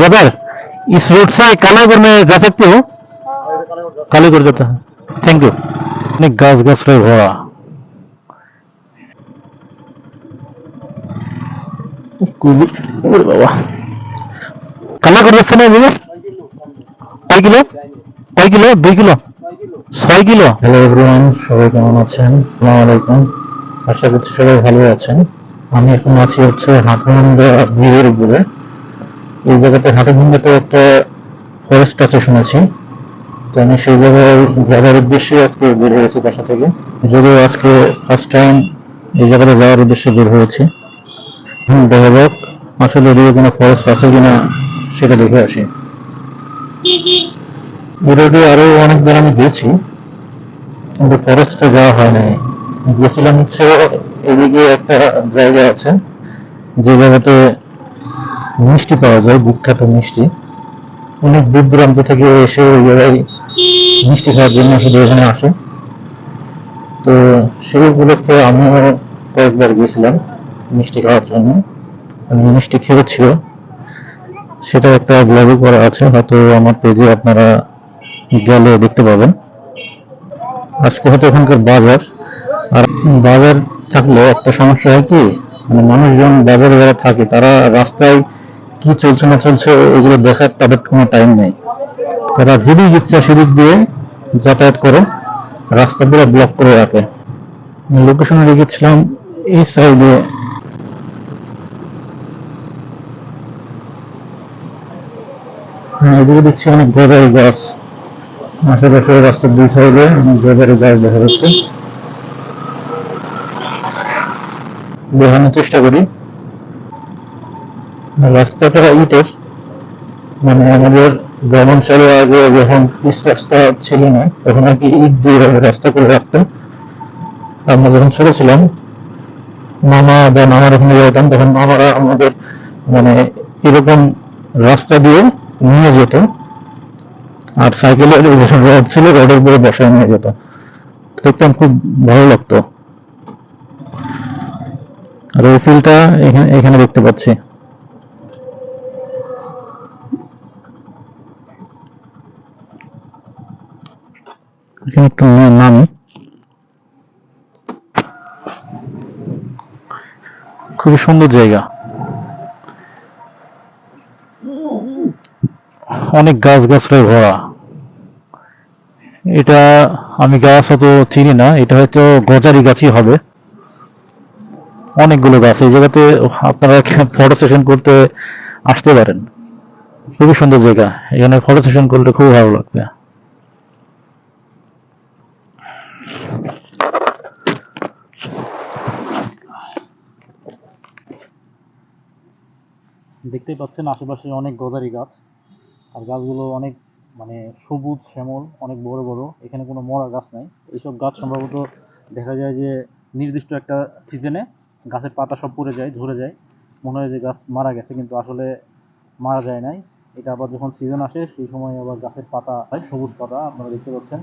Brother इस road से कालागढ़ में जा सकते हो कालीगढ़ जाता है थैंक यू অনেক গাছ গাছড়ায় ভরা কুলি- ওরে বাবা কালাগড় যাচ্ছে না এদিকে কয় কিলো কয় কিলো দুই কিলো ছয় কিলো হ্যালো এভরিওয়ান সবাই কেমন আছেন আসসালামু আলাইকুম আশা করছি সবাই ভালো আছেন আমি এখন আছি হচ্ছে হাটমন্দা ব্রিজের উপরে এই জায়গাতে হাটমন্দাতে একটা ফরেস্ট আছে শুনেছি। তো আমি সেই জায়গায় যাওয়ার উদ্দেশ্যে আজকে বের হয়েছি বাসা থেকে। যদিও আজকে ফার্স্ট টাইম এই জায়গাতে যাওয়ার উদ্দেশ্যে বের হয়েছি। হুম, দেখা যাক, আসলে ওদিকে কোনো ফরেস্ট আছে কিনা সেটা দেখে আসি। এর আরও অনেকবার আমি গেছি, কিন্তু ফরেস্টে যাওয়া হয় নাই গেছিলাম হচ্ছে এদিকে একটা জায়গা আছে, যে জায়গাতে মিষ্টি পাওয়া যায় বিখ্যাত মিষ্টি। অনেক দূর দূরান্ত থেকে এসে ওই জায়গায় মিষ্টি খাওয়ার জন্য শুধু এখানে আসে। তো সেই উপলক্ষে আমিও কয়েকবার গেছিলাম মিষ্টি খাওয়ার জন্য। আমি মিষ্টি খেয়েছিল সেটা একটা ব্লগে করা আছে, হয়তো আমার পেজে আপনারা গেলে দেখতে পাবেন। আজকে হয়তো এখানকার বাজার। আর বাজার থাকলে একটা সমস্যা হয় কি মানে মানুষজন বাজারে যারা থাকে, তারা রাস্তায় কি চলছে না চলছে এগুলো দেখার তাদের কোনো টাইম নেই। তারা যেদিক ইচ্ছা সেদিক দিয়ে যাতায়াত করে, রাস্তা পুরো ব্লক করে রাখে। লোকেশনে রেখেছিলাম এই সাইডে হ্যাঁ এদিকে দেখছি অনেক গোদারি গাছ। আশেপাশে রাস্তার দুই সাইডে অনেক গোদারি গাছ দেখা যাচ্ছে। দেখানোর চেষ্টা করি। রাস্তাটা ইটের। মানে আমাদের গ্রামাঞ্চলে আগে যখন রাস্তা ছিল না, তখন আর কি ইট দিয়ে রাস্তা করে রাখতো। আমরা যখন ছোট ছিলাম, মামা বা মামার ওখানে যেতাম, তখন মামারা আমাদের মানে এরকম রাস্তা দিয়ে নিয়ে যেত। আর সাইকেলের যখন রড ছিল, রডের উপরে বসায় নিয়ে যেত। দেখতাম খুব ভালো লাগতো। আর ওই ফিলটা এখানে এখানে দেখতে পাচ্ছি। এখানে একটু না- নামি খুবই সুন্দর জায়গা। অনেক গাছ গাছড়ায় ভরা। এটা আমি গাছ অত চিনি না, এটা হয়তো গজারি গাছই হবে। অনেকগুলো গাছ, এই জায়গাতে আপনারা ফটো সেশন করতে আসতে পারেন। খুবই সুন্দর জায়গা, এখানে ফটো সেশন করলে খুব ভালো লাগবে। দেখতেই পাচ্ছেন আশেপাশে অনেক গজারি গাছ। আর গাছগুলো অনেক মানে সবুজ শ্যামল, অনেক বড় বড়। এখানে কোনো মরা গাছ নাই। এইসব গাছ সম্ভবত দেখা যায় যে নির্দিষ্ট একটা সিজনে গাছের পাতা সব পড়ে যায় ঝরে যায়। মনে হয় যে গাছ মারা গেছে, কিন্তু আসলে মারা যায় নাই। এটা আবার যখন সিজন আসে, সেই সময় আবার গাছের পাতা হয়, সবুজ পাতা, আপনারা দেখতে পাচ্ছেন।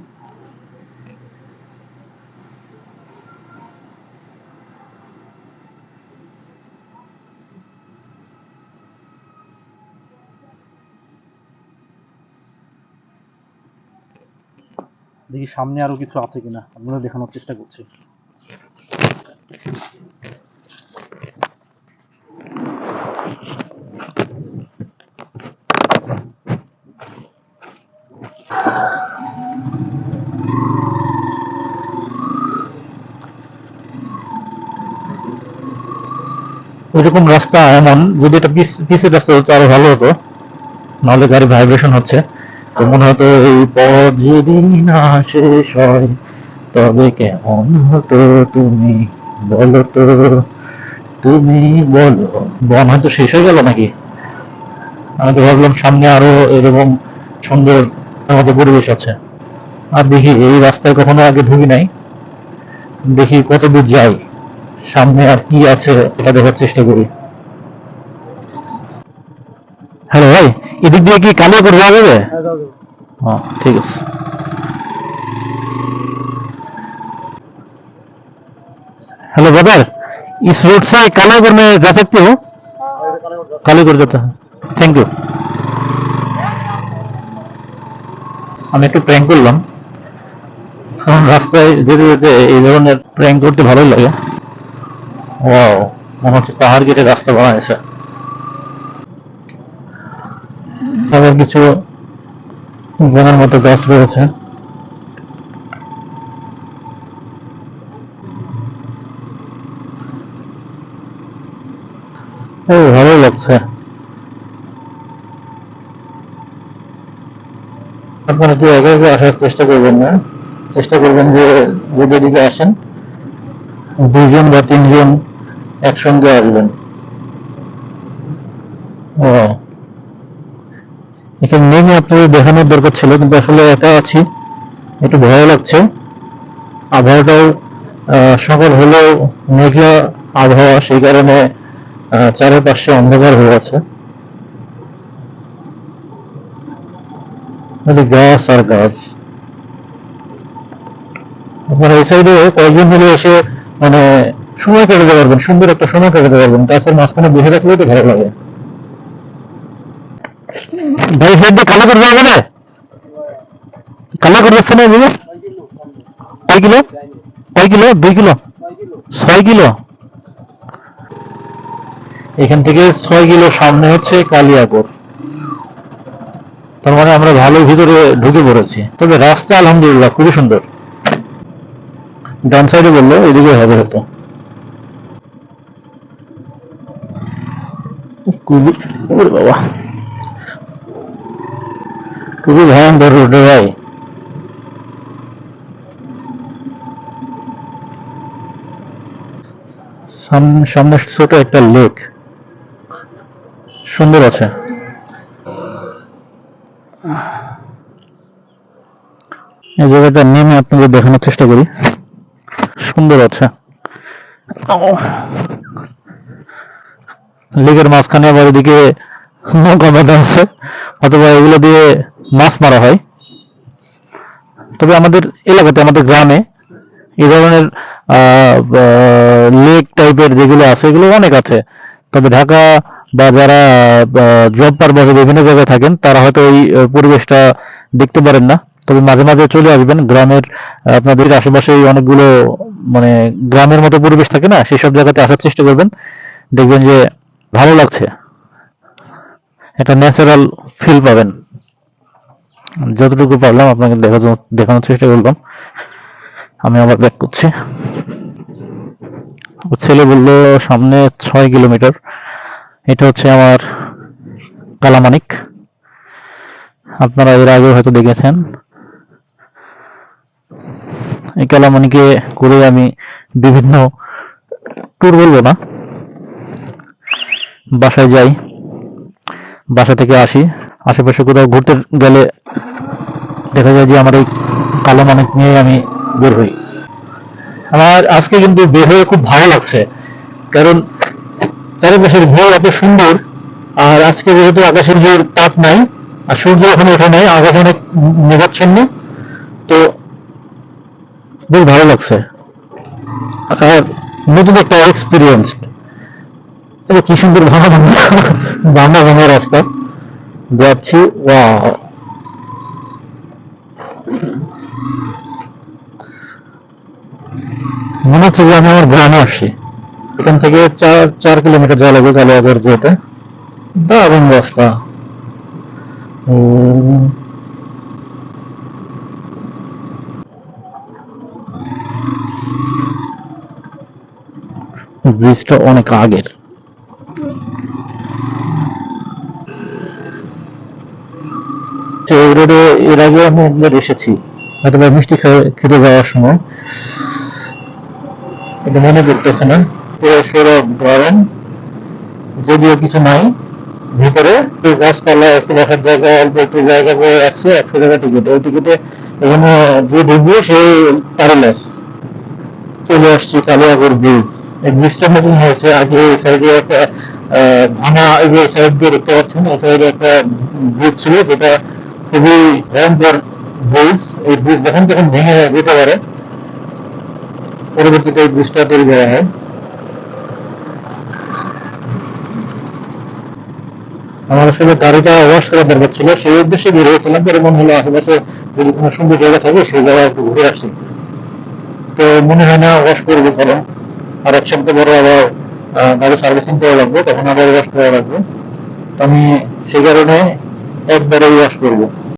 দেখি সামনে আরও কিছু আছে কিনা। আপনারা দেখানোর চেষ্টা করছি। এরকম রাস্তা এমন, যদি এটা পিচের রাস্তা হতো আরও ভালো হতো। নাহলে গাড়ি ভাইব্রেশন হচ্ছে। এই না শেষ হয়, তবে কেমন হতো তুমি বলো তো? তুমি বলো। বন হয়তো শেষ হয়ে গেল নাকি? আমি তো ভাবলাম সামনে আরও এরকম সুন্দর আমাদের পরিবেশ আছে। আর দেখি এই রাস্তায় কখনো আগে ঢুকি নাই। দেখি কত দূর যাই। সামনে আর কি আছে এটা দেখার চেষ্টা করি। হ্যালো ভাই, এদিক দিয়ে কি কালিয়াপুর যাওয়া যাবে হ্যাঁ ঠিক আছে। हेलो ब्रदर इस रूट से कालागुर में जा सकते हो? कालीगुर जाता है। थैंक আমি একটু প্র্যাঙ্ক করলাম। কারণ রাস্তায় যেতে যেতে এই ধরনের প্র্যাঙ্ক করতে ভালোই লাগে। ও মনে হচ্ছে পাহাড় কেটে রাস্তা বানা এসে। আবার কিছু বনের মতো গাছ রয়েছে ভালো লাগছে। আপনারা কেউ একা একা আসার চেষ্টা করবেন না? চেষ্টা করবেন যে যদি এদিকে আসেন দুইজন বা তিনজন একসঙ্গে আসবেন ও এখানে নেমে আপনাদের দেখানোর দরকার ছিল, কিন্তু আসলে একা আছি। একটু ভয় লাগছে। আবহাওয়াটাও সকাল হলেও মেঘলা আবহাওয়া, সেই কারণে চারপাশে অন্ধকার হয়ে আছে। গাছ আর গাছ। আপনারা এই সাইডে কয়েকজন মিলে এসে মানে সময় কাটাতে পারবেন, সুন্দর একটা সময় কাটাতে পারবেন। গাছের মাঝখানে বসে রাখলেও তো ভালো লাগে। ভাই করে যাবে না করে যাচ্ছে না কয় কিলো? কয় কিলো? দুই কিলো? ছয় কিলো? এখান থেকে ছয় কিলো সামনে হচ্ছে কালিয়াকোর। তার মানে আমরা ভালো ভিতরে ঢুকে পড়েছি। তবে রাস্তা আলহামদুলিল্লাহ খুবই সুন্দর। ডান সাইডে বলল এদিকে হবে খুবই বাবা। খুবই ভয়ঙ্কর রোডে ভাই। সাম- সামনে ছোট একটা লেক সুন্দর আছে। এই জায়গাটা নেমে আপনাদের দেখানোর চেষ্টা করি। সুন্দর আছে। লেকের মাঝখানে আবার ওদিকে নৌকা বাঁধা আছে। অথবা এগুলো দিয়ে মাছ মারা হয়। তবে আমাদের এলাকাতে, আমাদের গ্রামে এই ধরনের লেক টাইপের যেগুলো আছে, এগুলো অনেক আছে। তবে ঢাকা বা যারা জব পারপাসে বিভিন্ন জায়গায় থাকেন, তারা হয়তো এই পরিবেশটা দেখতে পারেন না। তবে মাঝে মাঝে চলে আসবেন। গ্রামের আপনাদের আশেপাশেই অনেকগুলো মানে গ্রামের মতো পরিবেশ থাকে না, সেসব জায়গাতে আসার চেষ্টা করবেন। দেখবেন যে ভালো লাগছে। একটা ন্যাচারাল ফিল পাবেন। যতটুকু পারলাম আপনাকে দেখানোর চেষ্টা করলাম। আমি আবার ব্যাক করছি। ছেলে বলল, সামনে ছয় কিলোমিটার। এটা হচ্ছে আমার কালামানিক। আপনারা এর আগে হয়তো দেখেছেন। এই কালামানিকে করে আমি বিভিন্ন ট্যুর বলব না। বাসায় যাই। বাসা থেকে আসি। আশেপাশে কোথাও ঘুরতে গেলে দেখা যায় যে আমার এই কালো মানিক নিয়ে আমি বের হই। আমার আজকে কিন্তু বের হয়ে খুব ভালো লাগছে। কারণ চারিপাশের ভিউ এত সুন্দর, আর আজকে যেহেতু আকাশের জোর তাপ নাই, আর সূর্য এখন ওঠে নাই, আকাশ অনেক মেঘাচ্ছন্ন, তো বেশ ভালো লাগছে। আর নতুন একটা এক্সপিরিয়েন্স কি সুন্দর ভাঙা ভাঙা ভাঙা ভাঙা রাস্তা। যাচ্ছি ওয়াও মনে হচ্ছে যে আমি আমার গ্রামে আসছি এখান থেকে চার চার কিলোমিটার যাওয়া লাগবে কালিয়াগড় যেতে। দারুণ রাস্তা ব্রিজটা অনেক আগের। এর আগে আমি একবার এসেছি। হয়তো মিষ্টি খেতে যাওয়ার সময়। এটা মনে করতেছে না। পুরো গরম যদিও কিছু নাই, ভিতরে গাছপালা একটু বসার জায়গা, অল্প একটু জায়গা করে রাখছে, একশো টাকা টিকিট। ওই টিকিটে এখানে যে ঢুকবে সে প্যারালাইস চলে আসছি কালিয়াগড় ব্রিজ এই ব্রিজটা নতুন হয়েছে, আগে এই সাইডে একটা ভাঙা, এই যে সাইড দিয়ে দেখতে পাচ্ছেন, এই সাইডে একটা ব্রিজ ছিল, যেটা খুবই ভয়ঙ্কর ব্রিজ এই ব্রিজ যখন তখন ভেঙে যেতে পারে পরবর্তীতে এই ব্রিজটা তৈরি করা হয়। আমার আসলে গাড়িটা ওয়াশ করার দরকার ছিল, সেই উদ্দেশ্যে বের হয়েছিলাম। পরে মনে হলো আশেপাশে যদি কোনো সুন্দর জায়গা থাকে, সেই জায়গায় একটু ঘুরে আসি। তো মনে হয় না ওয়াশ করব কারণ আর এক সপ্তাহ পরে আবার গাড়ি সার্ভিসিং করা লাগবে, তখন আবার ওয়াশ করা লাগবে। আমি সেই কারণে একবারে ওয়াশ করব।